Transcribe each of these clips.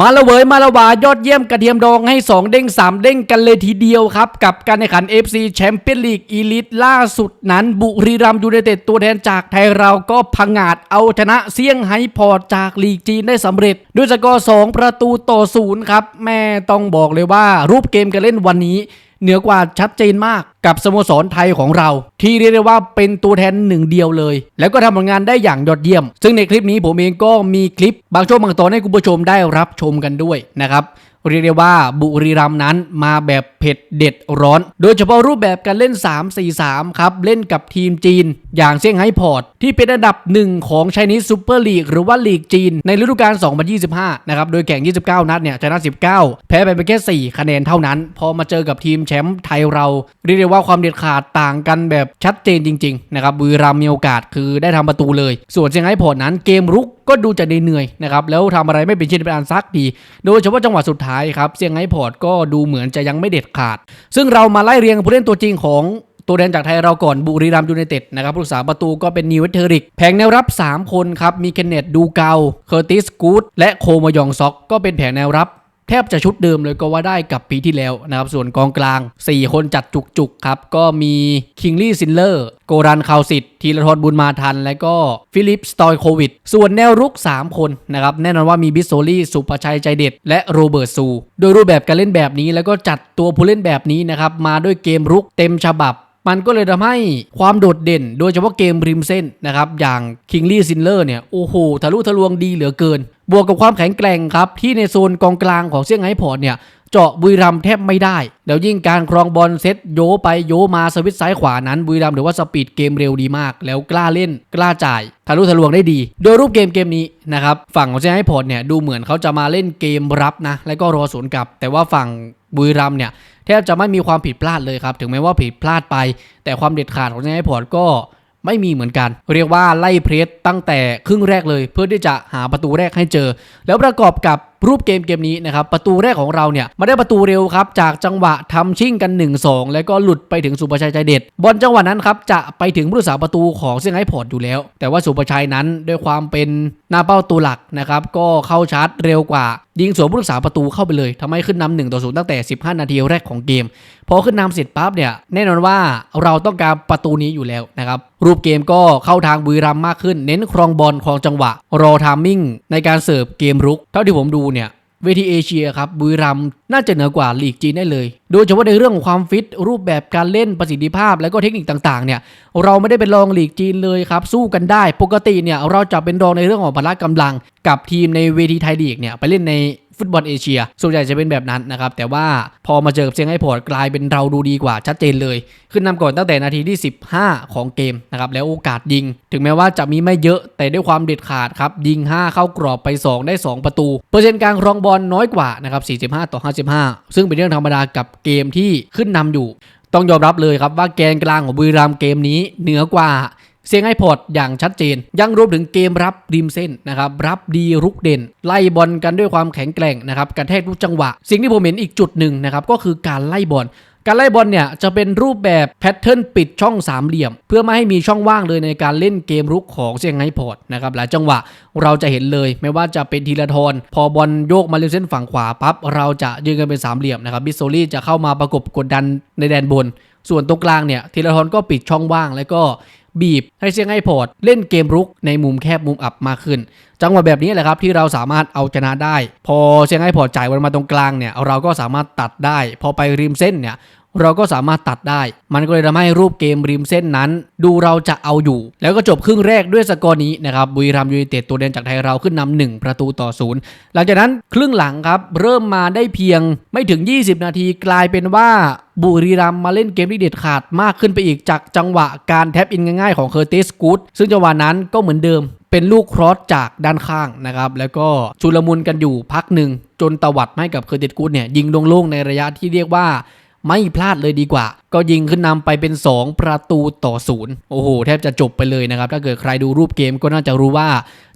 มาละเวยมาละวายอดเยี่ยมกระเทียมดองให้ 2 เด้ง 3 เด้งกันเลยทีเดียวครับ กับการแข่งขัน FC แชมเปี้ยนลีกอีลิทล่าสุดนั้น บุรีรัมย์ยูไนเต็ดตัวแทนจากไทยเราก็พังงาดเอาชนะเซี่ยงไฮ้พอร์จากลีกจีนได้สำเร็จ ด้วยสกอร์ 2 ประตูต่อศูนย์ครับ แม่ต้องบอกเลยว่ารูปเกมการเล่นวันนี้ เหนือกว่าชัดเจนมาก กับสโมสรไทยของเรา ที่เรียกได้ว่าเป็นตัวแทนหนึ่งเดียวเลย แล้วก็ทำผลงานได้อย่างยอดเยี่ยม ซึ่งในคลิปนี้ผมเองก็มีคลิป บางช่วงบางตอนให้คุณผู้ชมได้รับชมกันด้วยนะครับเรียกได้ว่าบุรีรัมย์นั้นมาแบบเผ็ดเด็ดร้อน โดยเฉพาะรูปแบบการเล่น 3-4-3 ครับ เล่นกับทีมจีน อย่างเซี่ยงไฮ้พอร์ต ที่เป็นอันดับหนึ่งของไชนีสซูเปอร์ลีกหรือว่าลีกจีน ในฤดูกาล 2025 นะครับ โดยแข่ง 29 นัดเนี่ยชนะ 19 แพ้ไปเพียงแค่ 4 คะแนนเท่านั้น พอมาเจอกับทีมแชมป์ไทยเราเรียกได้ว่าความเด็ดขาดต่างกันแบบชัดเจนจริงๆนะครับบุรีรัมมีโอกาสคือได้ทำประตูเลย ส่วนเซี่ยงไฮ้พอร์ตนั้นเกมรุกก็ดูจะเหนื่อยนะครับแล้วทำอะไรไม่เป็นชิ้นเป็นอันซักดีโดยเฉพาะจังหวะสุดท้ายครับเซี่ยงไฮ้พอร์ตก็ดูเหมือนจะยังไม่เด็ดขาด ซึ่งเรามาไล่เรียงผู้เล่นตัวจริงของตัวแทนจากไทยเราก่อนบุรีรัมยูไนเต็ดนะครับผู้รักษาประตูก็เป็นนิวเวเทอริก แผงแนวรับ 3 คนครับ มีเคนเนตดูเกาเคอร์ติสกูดและโคมายองซ็อก ก็เป็นแผงแนวรับ แทบจะชุดเดิมเลยก็ว่าได้กับปีที่แล้วนะครับ ส่วนกองกลาง 4 คนจัดจุกๆครับ ก็มีคิงลี่ซินเลอร์ โกรันคาวสิตธีรทรบุญมาทัน และก็ฟิลิปสตอยโควิด ส่วนแนวรุก 3 คนนะครับ แน่นอนว่ามีบิสโซลี่ สุภชัยใจเด็ด และโรเบิร์ตซู โดยรูปแบบการเล่นแบบนี้แล้วก็จัดตัวผู้เล่นแบบนี้นะครับ มาด้วยเกมรุกเต็มฉบับมันก็เลยทำให้ความโดดเด่น โดยเฉพาะเกมริมเส้นนะครับ อย่างคิงลี่ซินเลอร์เนี่ย โอ้โห ทะลุทะลวงดีเหลือเกิน บวกกับความแข็งแกร่งครับ ที่ในโซนกองกลางของเซี่ยงไฮ้พอร์ตเนี่ยเจาะบุรีรัมแทบไม่ได้ เดี๋ยวยิ่งการครองบอลเซตโยไปโยมาสวิตช์ซ้ายขวานั้นบุรีรัมหรือว่าสปีดเกมเร็วดีมาก แล้วกล้าเล่นกล้าจ่ายทะลุทะลวงได้ดี โดยรูปเกมเกมนี้นะครับฝั่งของเซี่ยงไฮ้พอร์ตเนี่ยดูเหมือนเขาจะมาเล่นเกมรับนะ แล้วก็รอสวนกลับ แต่ว่าฝั่งบุรีรัมเนี่ยแทบจะไม่มีความผิดพลาดเลยครับถึงแม้ว่าผิดพลาดไป แต่ความเด็ดขาดของเซี่ยงไฮ้พอร์ตก็ ไม่มีเหมือนกัน เรียกว่าไล่เพรสตั้งแต่ครึ่งแรกเลย เพื่อที่จะหาประตูแรกให้เจอ แล้วประกอบกับ รูปเกมเกมนี้นะครับประตูแรกของเราเนี่ยมาได้ประตูเร็วครับจากจังหวะทำชิ่งกัน 1-2 แล้วก็หลุดไปถึงสุประชัยใจเด็ดบอลจังหวะนั้นครับจะไปถึงผู้รักษาประตูของเซี่ยงไฮ้พอร์ตอยู่แล้ว แต่ว่าสุประชัยนั้นด้วยความเป็นหน้าเป้าตัวหลักนะครับก็เข้าชาร์จเร็วกว่า ยิงสวนผู้รักษาประตูเข้าไปเลยทำให้ขึ้นนำหนึ่งต่อศูนย์ตั้งแต่ 15 นาทีแรกของเกมพอขึ้นนำเสร็จปั๊บเนี่ยแน่นอนว่าเราต้องการประตูนี้อยู่แล้วนะครับรูปเกมก็เข้าทางบุรีรัมมากขึ้น เน้นครองบอลครองจังหวะ รอทามมิ่งในการเสิร์ฟเกมรุก เท่าที่ผมดูเนี่ยเวทีเอเชียครับบุรีรัมย์น่าจะเหนือกว่าลีกจีนได้เลย โดยเฉพาะในเรื่องของความฟิตรูปแบบการเล่นประสิทธิภาพและก็เทคนิคต่างๆเนี่ยเราไม่ได้เป็นรองลีกจีนเลยครับสู้กันได้ ปกติเนี่ยเราจะเป็นรองในเรื่องของพละกำลัง กับทีมในเวทีไทยลีกเนี่ยไปเล่นใน ฟุตบอลเอเชีย ส่วนใหญ่จะเป็นแบบนั้นนะครับ แต่ว่าพอมาเจอกับเซียงไฮ้พอร์ตกลายเป็นเราดูดีกว่าชัดเจนเลย ขึ้นนำก่อนตั้งแต่นาทีที่ 15 ของเกมนะครับแล้วโอกาสยิง ถึงแม้ว่าจะมีไม่เยอะแต่ด้วยความเด็ดขาดครับยิง 5 เข้ากรอบไป 2 ได้ 2 ประตู เปอร์เซ็นต์การครองบอลน้อยกว่านะครับ45 ต่อ 55 ซึ่งเป็นเรื่องธรรมดากับเกมที่ขึ้นนำอยู่ ต้องยอมรับเลยครับว่าแกนกลางของบุรีรัมย์เกมนี้เหนือกว่า เซียงไฮ้พอร์ตอย่างชัดเจน ยังรวมถึงเกมรับริมเส้นนะครับรับดีรุกเด่น ไล่บอลกันด้วยความแข็งแกร่งนะครับกระแทกทุกจังหวะ สิ่งที่ผมเห็นอีกจุดหนึ่งนะครับก็คือการไล่บอลการไล่บอลเนี่ยจะเป็นรูปแบบแพทเทิร์นปิดช่องสามเหลี่ยม เพื่อไม่ให้มีช่องว่างเลยในการเล่นเกมรุกของเซียงไฮ้พอร์ตนะครับหลายจังหวะเราจะเห็นเลยไม่ว่าจะเป็นทีละทรพอบอลโยกมาเล่นเส้นฝั่งขวาปั๊บเราจะยืนกันเป็นสามเหลี่ยมนะครับบิสโซลี่จะเข้ามาประกบกดดันในแดนบน ส่วนตรงกลางเนี่ยทีละทรก็ปิดช่องว่างแล้วก็ บีบให้เซี่ยงไฮ้พอร์ตเล่นเกมรุกในมุมแคบมุมอับมากขึ้น จังหวะแบบนี้แหละครับที่เราสามารถเอาชนะได้ พอเซี่ยงไฮ้พอร์ตจ่ายบอลมาตรงกลางเนี่ยเราก็สามารถตัดได้ พอไปริมเส้นเนี่ย เราก็สามารถตัดได้ มันก็เลยทำให้รูปเกมริมเส้นนั้น ดูเราจะเอาอยู่ แล้วก็จบครึ่งแรกด้วยสกอร์นี้นะครับบุรีรัมยูไนเต็ดตัวเด่นจากไทยเราขึ้นนำหนึ่งประตูต่อศูนย์หลังจากนั้นครึ่งหลังครับเริ่มมาได้เพียงไม่ถึง 20 นาทีกลายเป็นว่าบุรีรัมมาเล่นเกมที่เด็ดขาดมากขึ้นไปอีกจากจังหวะการแท็บอินง่ายๆของเคอร์ติสกูดซึ่งจังหวะนั้นก็เหมือนเดิมเป็นลูกครอสจากด้านข้างนะครับ แล้วก็ชุลมุนกันอยู่พักหนึ่ง จนตวัดให้กับเคอร์ติสกูดเนี่ยยิงโล่งๆในระยะที่เรียกว่า ไม่พลาดเลยดีกว่า ก็ยิงขึ้นนำไปเป็น 2 ประตูต่อศูนย์โอ้โห แทบจะจบไปเลยนะครับ ถ้าเกิดใครดูรูปเกมก็น่าจะรู้ว่า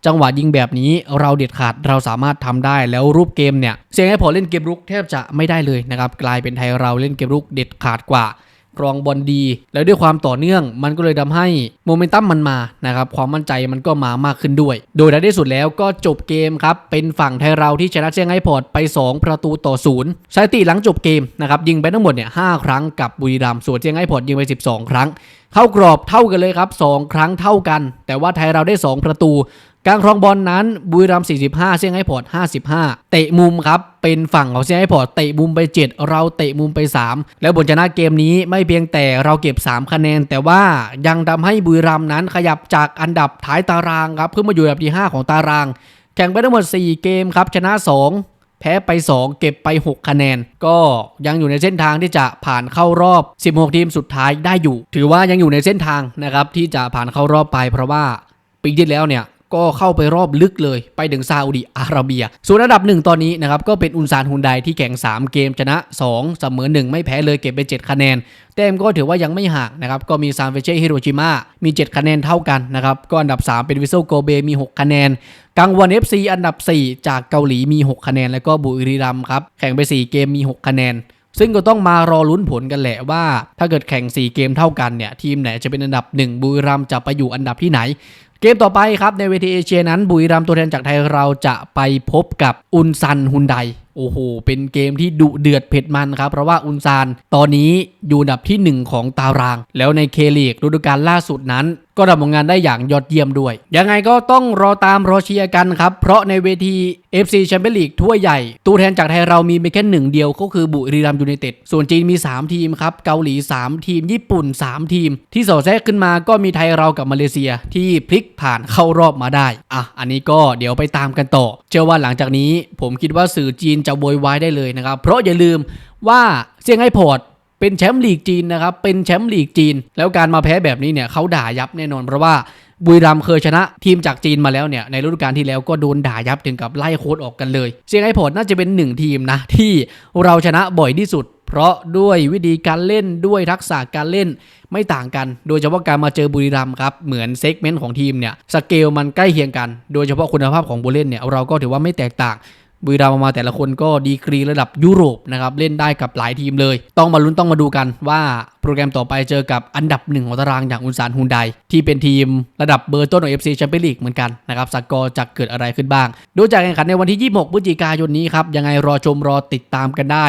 จังหวะยิงแบบนี้เราเด็ดขาดเราสามารถทำได้แล้วรูปเกมเนี่ยเซียงไฮ้พอเล่นเกมรุกแทบจะไม่ได้เลยนะครับกลายเป็นไทยเราเล่นเกมรุกเด็ดขาดกว่า ครองบอลดี แล้วด้วยความต่อเนื่องมันก็เลยทำให้โมเมนตัมมันมานะครับความมั่นใจมันก็มามากขึ้นด้วย โดยในที่สุดแล้วก็จบเกมครับ เป็นฝั่งไทยเราที่ชนะเชียงไฮ้พอร์ตไป 2 ประตูต่อศูนย์สถิติหลังจบเกมนะครับยิงไปทั้งหมดเนี่ยหครั้งกับบุรีรัมย์ส่วนเชียงไฮ้พอร์ตยิงไป 12 ครั้ง เข้ากรอบเท่ากันเลยครับ 2 ครั้งเท่ากัน แต่ว่าไทยเราได้ 2 ประตู การครองบอลนั้นบุรีรัมย์45 เซี่ยงไฮ้พอร์ต55 เตะมุมครับ เป็นฝั่งของเซี่ยงไฮ้พอร์ตเตะมุมไป 7 เราเตะมุมไป 3 แล้วบนชนะเกมนี้ไม่เพียงแต่เราเก็บ 3 คะแนน แต่ว่ายังทำให้บุรีรัมย์นั้นขยับจากอันดับท้ายตารางครับขึ้นมาอยู่อันดับที่ 5 ของตาราง แข่งไปทั้งหมด 4 เกมครับชนะ 2แพ้ไป 2 เก็บไป 6 คะแนน ก็ยังอยู่ในเส้นทางที่จะผ่านเข้ารอบ 16 ทีมสุดท้ายได้อยู่ ถือว่ายังอยู่ในเส้นทางนะครับที่จะผ่านเข้ารอบไปเพราะว่าปีที่แล้วเนี่ย ก็เข้าไปรอบลึกเลย ไปถึงซาอุดิอาระเบีย ส่วนอันดับหนึ่งตอนนี้นะครับ ก็เป็นอุนซานฮุนไดที่แข่ง 3 เกมชนะ 2 เสมอ 1 ไม่แพ้เลยเก็บไป 7 คะแนน แต้มก็ถือว่ายังไม่ห่างนะครับ ก็มีซานเฟเช่ฮิโรชิมามี 7 คะแนนเท่ากันนะครับ ก็อันดับ 3 เป็นวิโซโกเบมี 6 คะแนนกังวอนเอฟซีอันดับ 4 จากเกาหลีมี 6 คะแนน แล้วก็บุรีรัมย์ครับแข่งไป 4 เกมมี 6 คะแนนซึ่งก็ต้องมารอลุ้นผลกันแหละว่า ถ้าเกิดแข่ง 4 เกมเท่ากันเนี่ย ทีมไหนจะเป็นอันดับ 1 บุรีรัมย์จะไปอยู่อันดับที่ไหน เกมต่อไปครับในเวทีเอเชียนั้น บุรีรัมย์ตัวแทนจากไทยเราจะไปพบกับอุนซันฮุนไดโอ้โห เป็นเกมที่ดุเดือดเผ็ดมันครับ เพราะว่าอุนซานตอนนี้อยู่อันดับที่ 1 ของตาราง แล้วในเคลีกฤดูกาลล่าสุดนั้น ก็ทำผลงานได้อย่างยอดเยี่ยมด้วย ยังไงก็ต้องรอตามรอเชียร์กันครับ เพราะในเวที FC แชมเปี้ยนลีกถ้วยใหญ่ ตัวแทนจากไทยเรามีแค่หนึ่งเดียวก็คือบุรีรัมย์ยูไนเต็ด ส่วนจีนมี 3 ทีมครับ เกาหลี 3 ทีม ญี่ปุ่น 3 ทีม ที่สอดแทรกขึ้นมาก็มีไทยเรากับมาเลเซียที่พลิกผ่านเข้ารอบมาได้ อะ อันนี้ก็เดี๋ยวไปตามกันต่อ เชื่อว่าหลังจากนี้ ผมคิดว่าสื่อจีนจะโวยวายได้เลยนะครับ เพราะอย่าลืมว่าเซี่ยงไฮ้พอร์ต เป็นแชมป์ลีกจีนนะครับ เป็นแชมป์ลีกจีน แล้วการมาแพ้แบบนี้เนี่ยเขาด่ายับแน่นอนเพราะว่าบุรีรัมเคยชนะทีมจากจีนมาแล้วเนี่ยในฤดูกาลที่แล้วก็โดนด่ายับถึงกับไล่โค้ดออกกันเลย เซียงไฮ้พอร์ตน่าจะเป็นหนึ่งทีมนะที่เราชนะบ่อยที่สุด เพราะด้วยวิธีการเล่นด้วยทักษะการเล่นไม่ต่างกัน โดยเฉพาะการมาเจอบุรีรัมครับเหมือนเซกเมนต์ของทีมเนี่ยสเกลมันใกล้เคียงกัน โดยเฉพาะคุณภาพของผู้เล่นเนี่ยเราก็ถือว่าไม่แตกต่าง บุรีรัมย์มาแต่ละคนก็ดีกรีระดับยุโรปนะครับเล่นได้กับหลายทีมเลย ต้องมาลุ้นต้องมาดูกันว่าโปรแกรมต่อไปเจอกับอันดับหนึ่งของตารางอย่างอุนซานฮุนไดที่เป็นทีมระดับเบอร์ต้นของ FC แชมเปี้ยนลีกเหมือนกันนะครับสกอร์จะเกิดอะไรขึ้นบ้าง ดูจากแข่งขันในวันที่ 26พฤศจิกายนนี้ครับยังไงรอชมรอติดตามกันได้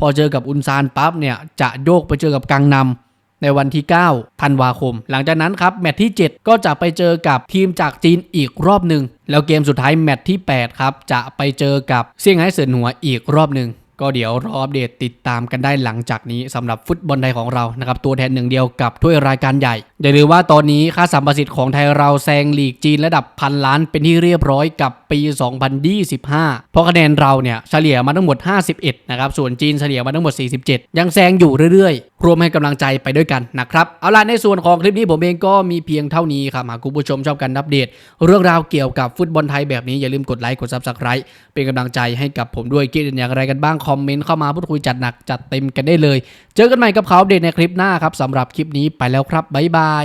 พอเจอกับอุนซานปั๊บเนี่ยจะโยกไปเจอกับกังนำ ในวันที่9ธันวาคม หลังจากนั้นครับแมตช์ที่ 7 ก็จะไปเจอกับทีมจากจีนอีกรอบหนึ่งแล้วเกมสุดท้ายแมตช์ที่ 8 ครับ จะไปเจอกับเซี่ยงไฮ้เสือหัวอีกรอบหนึ่ง ก็เดี๋ยวรออัปเดตติดตามกันได้หลังจากนี้สำหรับฟุตบอลไทยของเรานะครับตัวแทนหนึ่งเดียวกับถ้วยรายการใหญ่ อย่าลืมว่าตอนนี้ค่าสัมประสิทธิ์ของไทยเราแซงลีกจีนระดับพันล้านเป็นที่เรียบร้อยกับปี 2025 เพราะคะแนนเราเนี่ยเฉลี่ยมาทั้งหมด 51 นะครับ ส่วนจีนเฉลี่ยมาทั้งหมด 47 ยังแซงอยู่เรื่อยๆ รวมให้กำลังใจไปด้วยกันนะครับ เอาล่ะในส่วนของคลิปนี้ผมเองก็มีเพียงเท่านี้ครับหากคุณผู้ชมชอบการอัปเดต เรื่องราวเกี่ยวกับฟุตบอลไทยแบบนี้อย่าลืมกดไลค์กด Subscribe เป็นกำลังใจให้กับผมด้วยคิดเห็นอย่างไรกันบ้างอมเมนต์เข้ามาพูดคุยจัดหนักจัดเต็มกันได้เลย เจอกันใหม่กับเขาเดตในคลิปหน้าครับสำหรับคลิปนี้ไปแล้วครับบ๊ายบาย